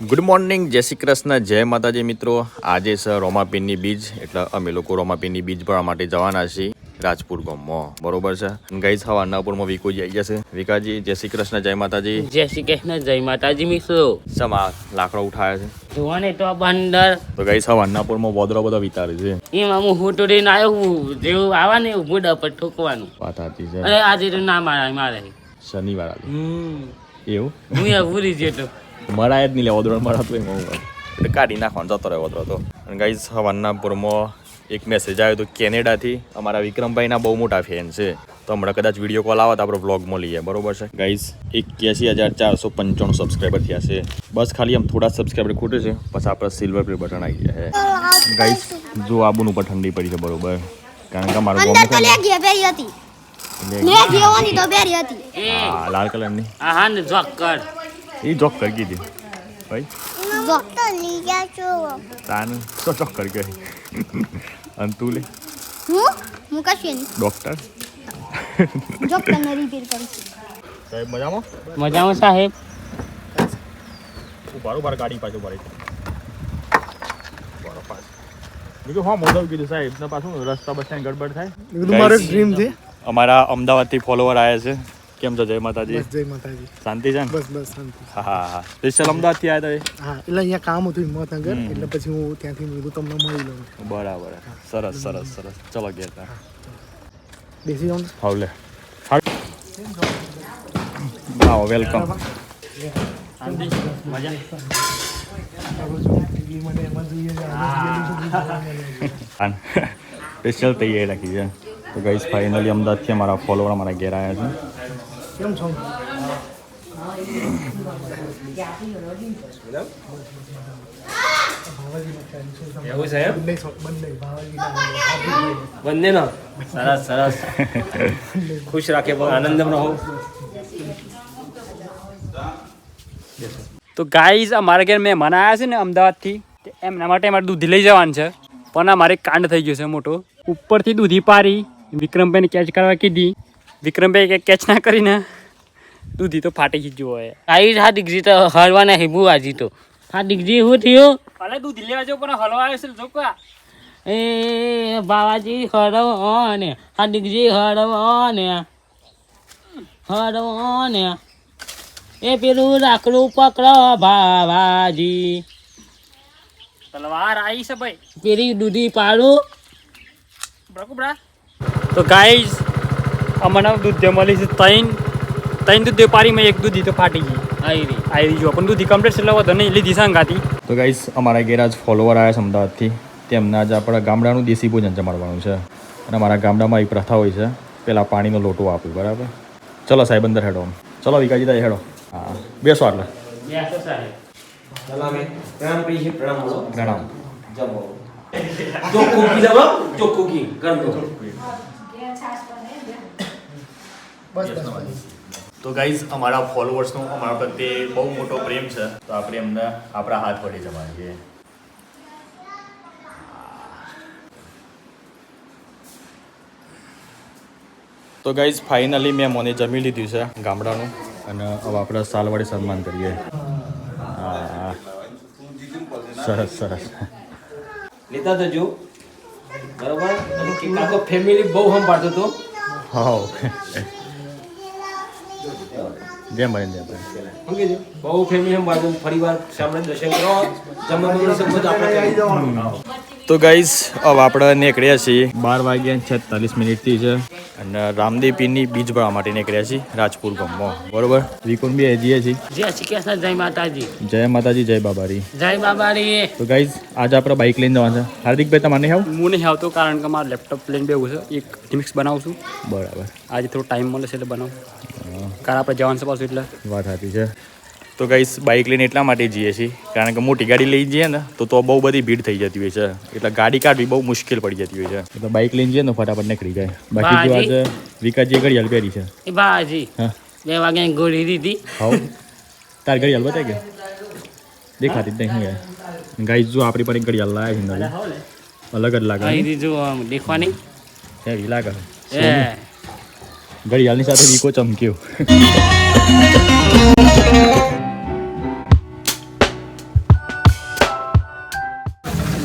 Good morning જય શ્રી કૃષ્ણ જય માતાજી મિત્રો. આજે છે રોમાપીનની બીજ એટલે અમે લોકો રોમાપીનની બીજ ભરવા માટે જવાના છીએ રાજપુર ગામમાં. બરોબર છે? ગઈ સવારના પૂરમાં વિકુજી આવી જશે. વિકાજી જય શ્રી કૃષ્ણ જય માતાજી. જય શ્રી કૃષ્ણ જય માતાજી મિત્રો. સમા લાકડો ઉઠાયા છે? જુઓ તો બંદર. તો ગઈ સવારના પૂરમાં વોદરો બધો વિતારે છે. એમાં હું હું તોડીને આવ્યો જેવું આવા ને એવું મોઢા પર ઠોકવાનું. વાત સાચી છે. અરે આજે તો ના મારા મારે. શનિવાર એવું? હું ભૂલી તો મરાય જ નહીં લેવા દોડ મરાતું એમ હું એટલે કાઢી નાખવાનો જતો રહ્યો હતો તો અને ગાઈઝ સવારના પૂરમાં એક મેસેજ આવ્યો હતો કેનેડાથી અમારા વિક્રમભાઈના બહુ મોટા ફેન છે। તો હમણાં કદાચ વીડિયો કોલ આવે તો આપણે વ્લોગમાં લઈએ બરોબર છે? ગાઈઝ એક્યાસી હજાર ચારસો પંચાણું સબસ્ક્રાઈબર થયા છે। બસ ખાલી આમ થોડા સબસ્ક્રાઈબર ખૂટે છે પછી આપણે સિલ્વર પ્લે બટન આવી ગયા છે। ગાઈઝ જો આબુન ઉપર ઠંડી પડી છે બરોબર। કારણ કે મારું ગમે હતી. લાલ કલરની હા હા ને જોક કર એ જોક કરી દીધી ભાઈ તાન તો ચોક કરી ગઈ અને તું લે હું હું કશું નહીં ડોક્ટર ડોક્ટર ને રિપેર કરું સાહેબ મજામાં મજામાં સાહેબ ઊભા ઊભા ગાડી પાછું ભરાઈ બરો પાછું બીજું હા મોઢું કીધું સાહેબ ને પાછું રસ્તા બસ ગડબડ થાય મારો ડ્રીમ છે અમારા અમદાવાદથી ફોલોવર આવ્યા છે કેમ છો જય માતાજી? બસ જય માતાજી. શાંતિ છે ને? બસ બસ શાંતિ. હા હા સ્પેશિયલ અમદાવાદ અમદાવાદથી આવ્યા હા એટલે અહીંયા કામ હતું હિંમતનગર હમ. એટલે પછી હું ત્યાંથી મેં કીધું તમને મળી લઉં. બરાબર. સરસ સરસ સરસ. ચલો ગેર તા. બેસી જાઉં? હાવ લે. આવો વેલકમ. મજા? સ્પેશિયલ તૈયારી રાખી છે. તો ગઈશ ફાઇનલી અમદાવાદથી અમારા ફોલોવર અમારા ઘેર આવ્યા છે. કેમ છો બંને છો- બંને ભાવનગરના બંને નો સરસ સરસ ખુશ રાખે આનંદમાં રહો તો ગાઈઝ અમારા ઘેર મહેમાન આવ્યા છે ને અમદાવાદથી. તે એમના માટે મારે દૂધી લઈ જવાનું છે. પણ અમારે કાંડ થઈ ગયો છે મોટો. ઉપરથી દૂધી પારી વિક્રમભાઈને કેચ કરવા કીધી. વિક્રમભાઈ કે કેચ ના કરીને દૂધી તો ફાટી ગઈ હોય આવી હા દીકરી તો હળવાના હિબુ આજી તો. હા દીકરી શું થયું? ભલે દૂધી લેવા જો પણ હલવા આવ્યો છે જોકવા એ બાવાજી હરવો ને. હા દીકરી હરવો ને. હરવો ને. એ પેલું રાખડું પકડો બાવાજી. તલવાર આવી છે ભાઈ. પેલી દૂધી પાડું. બરાબર તો ગાઈઝ અમને દૂધ મળી છે ત્રણ ત્રણ દૂધ પારીમાં એક દૂધી તો ફાટી ગઈ. આવી રહી. આવી જો પણ દૂધી કમ્પ્લીટ એટલે વધુ નહીં લીધી સંગાતી તો ગાઈસ અમારા ઘેર આજ ફોલોવર આવ્યા છે અમદાવાદથી. તેમને આજે આપણા ગામડાનું દેશી ભોજન જમાડવાનું છે. અને અમારા ગામડામાં એક પ્રથા હોય છે પેલા પાણીનો લોટો આપ્યું બરાબર? ચલો સાહેબ અંદર હેડો ચલો વિકાજી તાઈ હેડો. હા. બેસો આટલે. સલામે. પ્રણામ કરી છે પ્રણામ બોલો. પ્રણામ. જમો. ચોખ્ખું ઘી જમો ચોખ્ખું ઘી. ગરમ દો બસ તો ગાઈઝ અમારા ફોલોવર્સનો અમારા પ્રત્યે બહુ મોટો પ્રેમ છે. તો આપણે એમને આપણા હાથ વડે જમાડીએ. તો ગાઈઝ ફાઇનલી મેં મને જમી લીધું છે ગામડાનું. અને હવે આપણે સાલ વડે સન્માન કરીએ. હા. સરસ સરસ. લેતા જજો. બરોબર? અને ફેમિલી બહુ સંભાળતો હતો. હાવ. જેમ મહેન્દ્ર બહુ ફેમિલી સંભાળતો બાજુ વાર સામે દર્શન કરો. જમવા બધું સંબંધ આપણે. તો ગાઈઝ હવે આપણે નીકળ્યા છીએ બાર વાગ્યા છેતાલીસ મિનિટથી છે. અને રામદેવ પીરની બીજ ભરવા માટે નીકળ્યા છીએ રાજપુર ગામમાં. બરોબર? વિકુન બી છીએ જય શ્રી કૃષ્ણ જય માતાજી. જય માતાજી જય બાબારી. જય બાબારી. તો ગાઈઝ આજે આપણે બાઇક લઈને જવાનું છે. હાર્દિકભાઈ તમારે નહીં આવું હું નહીં આવતો કારણ કે મારા લેપટોપ લઈને બેવું છે. એક રિમિક્સ બનાવું છું. બરાબર. આજે થોડો ટાઈમ મળે છે એટલે બનાવું. કારણ આપણે જવાનું છે પાછું એટલે. વાત સાચી છે. તો ગાઈસ બાઇક લઈને એટલા માટે જઈએ છીએ કારણ કે મોટી ગાડી લઈ જઈએ ને તો તો બહુ બધી ભીડ થઈ જતી હોય છે. એટલે ગાડી કાઢવી બહુ મુશ્કેલ પડી જતી હોય છે. એટલે બાઇક લઈને જઈએ ને ફટાફટ નીકળી જાય. બાકી જો આજે વિકાસજી ઘડી ઘડિયાળ પહેરી છે. એ બાજી. હા. બે વાગે ગોળી દીધી. હા તાર ઘડિયાળ બતાય કે દેખાતી જ નહીં શું ગાઈસ જો આપણી પર એક ઘડિયાળ લાયા છે અલગ જ લાગે. દીધું આમ દેખવાની. હેવી લાગે. ઘડિયાળની સાથે વીકો ચમક્યો.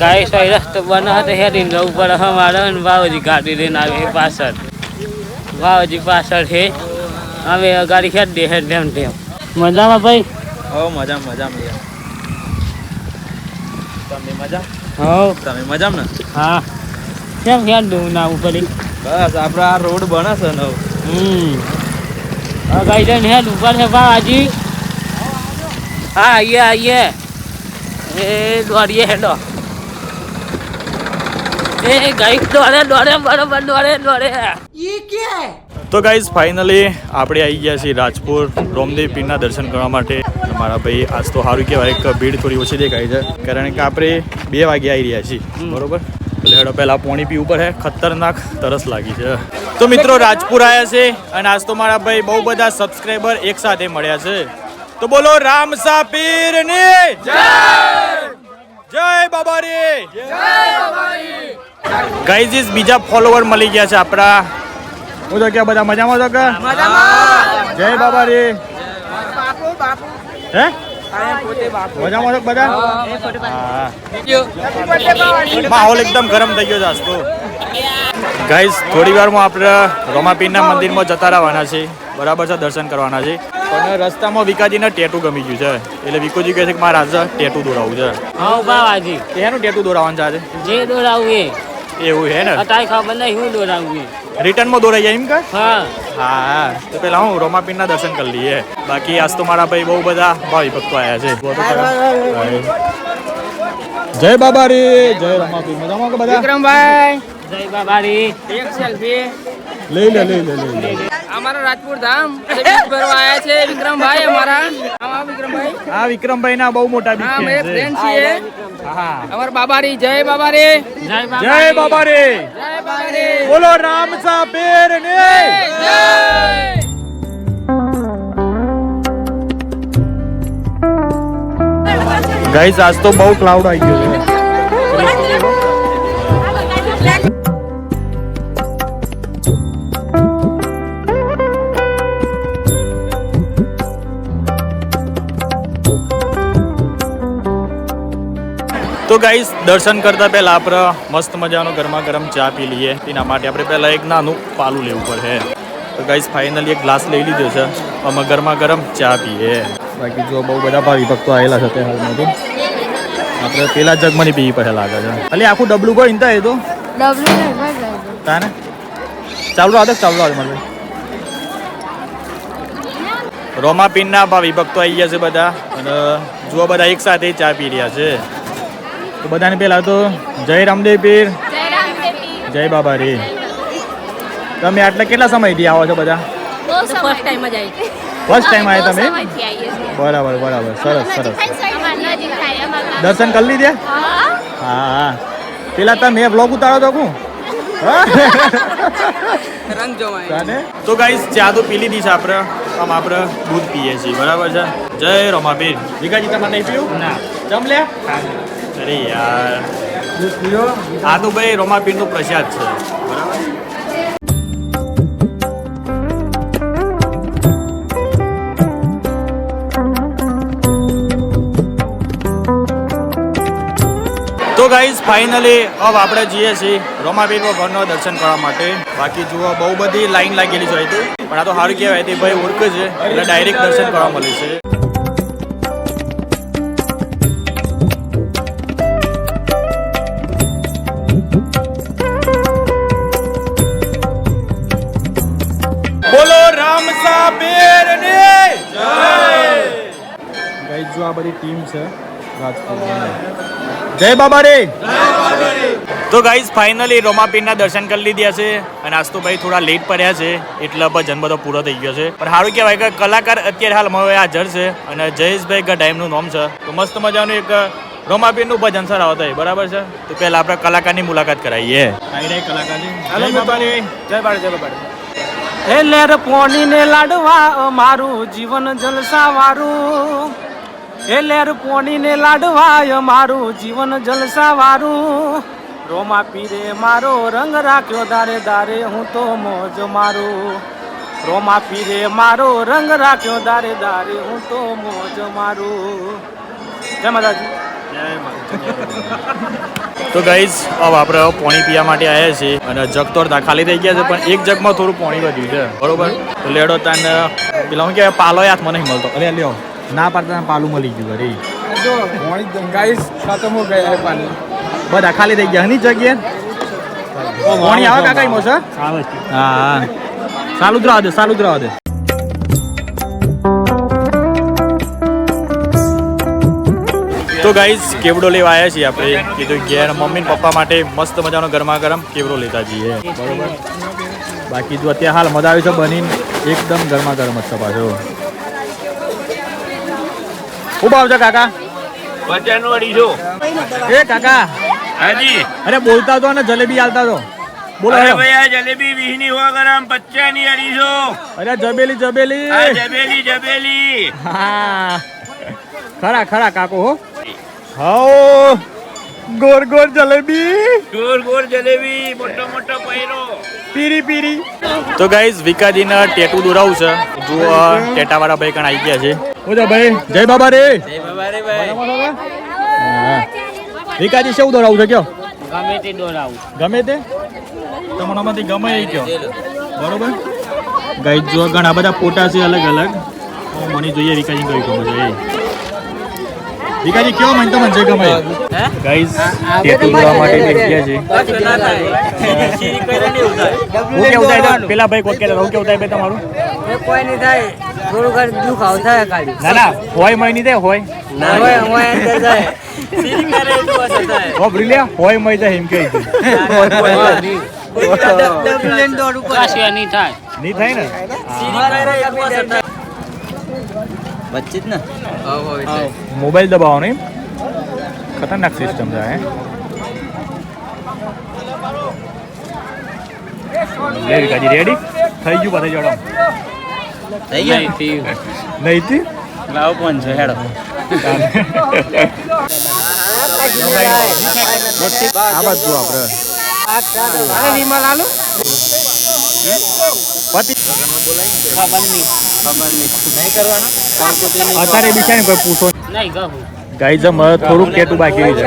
ગાય સોય રસ્તો બનાવતો હેરીને જવું પડે અમારે અને બાવાજી ગાડી લઈને આવે છે પાછળ. બાવાજી પાછળ છે અમે ગાડી ખેડ દે હેડ તેમ તેમ. મજામાં ભાઈ? હો મજા મજા તમે મજા? હો. તમે મજામાં ને? હા. કેમ હેડ દઉં ના ઉપર બસ આપડે આ રોડ બને છે નવ હમ. હવે ગાઈ લઈને હેડ ઉપર છે બાવાજી હા આઈએ આઈએ એ દોડીએ હેડો. એ ગાઈ દોડે દોડે બરોબર દોડે દોડે. તો ગાઈઝ ફાઇનલી આપણે આવી ગયા છીએ રાજપુર રોમદેવ પીરના દર્શન કરવા માટે. મારા ભાઈ આજ તો સારું કહેવાય એક ભીડ થોડી ઓછી દેખાય છે. કારણ કે આપણે બે વાગે આવી રહ્યા છીએ બરોબર? એટલે હેડો પહેલા પોણી પી ઉપર હે ખતરનાક તરસ લાગી છે. તો મિત્રો રાજપુર આવ્યા છે અને આજ તો મારા ભાઈ બહુ બધા સબસ્ક્રાઈબર એક સાથે મળ્યા છે. તો બોલો રામ સાપીર પીરની જય! જય બાબા રે બાબારી! ગાઈઝ બીજા ફોલોવર મળી ગયા છે આપણા. હું તો કે બધા મજામાં છો કે? જય બાબા રે હે? મજામાં તો બધા? માહોલ એકદમ ગરમ થઈ ગયો છે આજ તો. ગાઈઝ થોડી વારમાં આપણે રોમાપીરના મંદિરમાં જતા રહેવાના છે બરાબર છે દર્શન કરવાના છે પણ રસ્તામાં વિકાજીને ટેટુ ગમી ગયું છે. એટલે વિકોજી કહે છે કે મારા આજે ટેટુ દોરાવું છે. હા બાવાજી એનું ટેટુ દોરાવવાનું છે આજે. જે દોડાવું એ. એવું છે ને? અટાઈ ખબર નહીં હું દોરાવું રિટર્નમાં દોરાઈ જાય એમ કે? હા. હા તો પેલા હું રોમાપીરના દર્શન કરી લઈએ. બાકી આજ તો મારા ભાઈ બહુ બધા ભાવિ ભક્તો આવ્યા છે. જય બાબા રી જય રમાપીર મજામાં કે બધા? વિક્રમભાઈ. જય બાબારી. એક સેલ્ફી. લઈ લે લઈ લે લઈ લે. અમારા રાજપુર ધામ. ભરવા આવ્યા છે વિક્રમભાઈ અમારા. આમાં વિક્રમભાઈ. આ વિક્રમભાઈ ના બહુ મોટા બીક હા ફેન મેં છે ફ્રેન્ડ છીએ. હા અમારા બાબારી જય બાબારી. જય જય બાબા રે જય બાબારી. બોલો રામ સા પેર ને. જય ગાઈસ આજ તો બહુ ક્લાઉડ આવી ગયો છે. તો ગાઈસ દર્શન કરતા પહેલા આપણે મસ્ત મજાનો ગરમા ગરમ ચા પી લઈએ. એના માટે આપણે પહેલાં એક નાનું પાલું લેવું પડે. તો ગાઈસ ફાઇનલી એક ગ્લાસ લઈ લીધો છે. અમે ગરમા ગરમ ચા પીએ. બાકી જો બહુ બધા ભાવિ ભક્તો આવેલા છે તે હાલમાં તો. આપણે પેલા જગમાંની પીવી પડે લાગે છે. એટલે આખું ડબલું કોઈ ઇનતા એ તો? તાને? ચાલુ આવે ચાલુ આવે મને રોમાપીનના ભાવિ ભક્તો આવી ગયા છે બધા. અને જુઓ બધા એક સાથે ચા પી રહ્યા છે. તો બધાને પહેલાં તો જય રામદેવ પીર. જય બાબા રે. તમે આટલા કેટલા સમયથી આવો છો બધા? ફર્સ્ટ ટાઈમ જ આવી ફર્સ્ટ ટાઈમ આવ્યા તમે? બરાબર બરાબર. સરસ સરસ. દર્શન કરી લીધે? હા. હા પેલા તમે બ્લોગ ઉતારો તો હું? તો ગાઈસ ચા તો પી લીધી છે આપણે. આમ આપણે દૂધ પીએ છીએ. બરાબર છે? જય રમાબીર ભીગાજી તમારે નહીં પીવું? ના. જમ લે. અરે યાર. આ તો ભાઈ રોમાપીરનો પ્રસાદ છે. બરાબર. તો ગાઈઝ ફાઇનલી હવે આપણે જઈએ છીએ રોમાબીર ઘરનો દર્શન કરવા માટે. બાકી જુઓ, બહુ બધી લાઈન લાગેલી છે પણ આ તો સારું કહેવાય તે ભાઈ ઓળખે છે. એટલે ડાયરેક્ટ દર્શન કરવા મળે છે. બધી ટીમ છે રાજકોટ જય બાબા રે તો ગાઈઝ ફાઇનલી રોમાપીરના દર્શન કરી લીધા છે અને આજ તો ભાઈ થોડા લેટ પડ્યા છે. એટલે ભજન બધો પૂરો થઈ ગયો છે. પણ સારું કહેવાય કે કલાકાર અત્યારે હાલ હવે હાજર છે અને જયેશભાઈ ગઢાઈમનું નામ છે. તો મસ્ત મજાનું એક રોમાપીરનું ભજન સર આવતા હોય. બરાબર છે? તો પહેલા આપણે કલાકારની મુલાકાત કરાવીએ. આવી રહ્યા કલાકાર જય બાબા જય બાબા એ લેર પોણી ને લાડવા મારું જીવન જલસા વારું હે લેર લાડવાય ને મારું જીવન જલસા વારું રોમા પીરે મારો રંગ રાખ્યો દારે દારે હું તો મોજ મારું. રોમા પીરે મારો રંગ રાખ્યો દારે દારે હું તો મોજ મારું. જય માતાજી. તો ગાઈઝ હવે આપણે પોણી પીવા માટે આવ્યા છીએ અને જગ તો અડધા ખાલી થઈ ગયા છે પણ એક જગમાં થોડું પોણી વધ્યું છે. બરોબર? લેડો તાન પેલા હું કે પાલો હાથમાં નહીં મળતો. અરે લ્યો. ના પાડતા પાલું મળી ગયું અરે. ગાઈસ ખતમ હો ગયા પાણી બધા ખાલી થઈ ગયા હની જગ્યાએ? પાણી આવે કાકા એમાં છે આવે હા હા. જ દે ચાલુ જ દે. તો ગાઈઝ કેવડો લેવા આવ્યા છીએ આપણે? કીધું ઘેર મમ્મી પપ્પા માટે મસ્ત મજાનો ગરમા ગરમ કેવડો લેતા જઈએ. બરોબર બાકી જો અત્યારે હાલ મજા આવી છે બની એકદમ ગરમા ગરમ જ છે પાછો. શું ભાવ છે કાકા. પચાસનું અઢીસો એ કાકા. હાજી. અરે બોલતા તો અને જલેબી આલતા તો. બોલો અરે ભાઈ આ જલેબી વીસની સો ગ્રામ પચાસની અઢીસો અરે જબેલી જબેલી. જબેલી જબેલી. હા. ખરા ખરા કાકો હો. હાઓ ગોર ગોર જલેબી. ગોળ ગોળ જલેબી મોટો મોટો પૈરો પીરી પીરી. તો ગાઈઝ વિકાજીના ટેટુ દોરાવું છે. જુઓ ટેટાવાળા ભાઈ કણ આવી ગયા છે. બોલો ભાઈ. જય બાબા રે. જય બાબા રે ભાઈ. વિકાજી શું દોરાવું છે કયો? ગમે તે દોરાવું. ગમે તે? તમારામાંથી ગમે એ કયો. બરોબર? ગાઈઝ જો ઘણા બધા ફોટા છે અલગ અલગ. મને જોઈએ વિકાજી કઈ ગમે છે. વિકાજી કયો મને તમને મને જે ગમે? ગાઈઝ ટેટુ જોવા માટે જગ્યા છે. હું કેવું થાય પેલા ભાઈ કોઈ હું કેવું થાય ભાઈ તમારું? કોઈ નહીં થાય. થોડું ઘર દુખાવ થાય ખાલી. ના ના હોય મય નહીં થાય હોય હોય હોય અંદર જાય. હો બ્રિલિયા હોય મય જાય એમ કહે છે. કશું નહીં થાય. નહીં થાય ને? બચી જ ને? મોબાઈલ દબાવો એમ? ખતરનાક સિસ્ટમ છે હે. રેડી થઈ ગયું બધા જોડો. નહીં થયું નહીં થી લાવો પણ છે હેડો આ બાજુ આપણે પતિ અત્યારે બી છે. કોઈ પૂછો નહીં ગાઈઝ થોડુંક ટેટુ બાકી રહી છે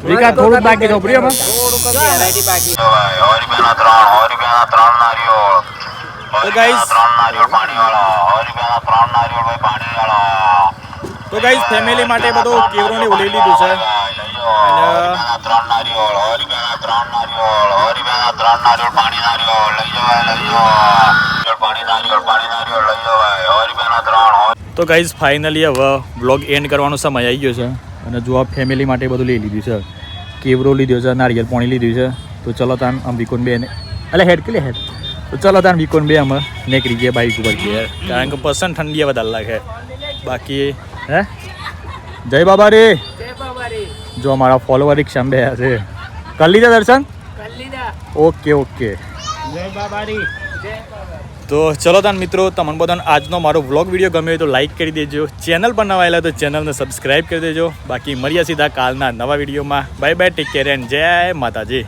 ખાલી. વિકા થોડુંક બાકી તો પ્રિયમાં તો ગાઈઝ તો ગાઈઝ ફેમિલી માટે બધું કેવરોને ઉલી લીધું છે. અને તો ગાઈઝ ફાઇનલી હવે બ્લોગ એન્ડ કરવાનો સમય આવી ગયો છે. અને જો આ ફેમિલી માટે બધું લઈ લીધું છે. કેવરો લીધો છે નારિયેલ પાણી લીધું છે તો ચલો તાન આમ વિકોન બે એટલે હેડ કે લે હેડ? તો ચલો તાન વિકોન બે અમે નીકળી ગયા બાઈક ઉપર ગયા. કારણ કે પસંદ ઠંડી વધારે લાગે. બાકી હે? જય બાબા રે જો અમારા ફોલોવર રિક્ષામાં બે છે. કરી લીધા દર્શન? Okay okay. તો ચલો તાન મિત્રો, તમને બધાને આજનો મારો વ્લોગ વીડિયો હોય તો લાઈક કરી દેજો. ચેનલ પર નવા આવેલા તો ચેનલને સબસ્ક્રાઈબ કરી દેજો. બાકી મળ્યા સીધા કાલના નવા વિડીયોમાં. Bye bye take care and જય માતાજી.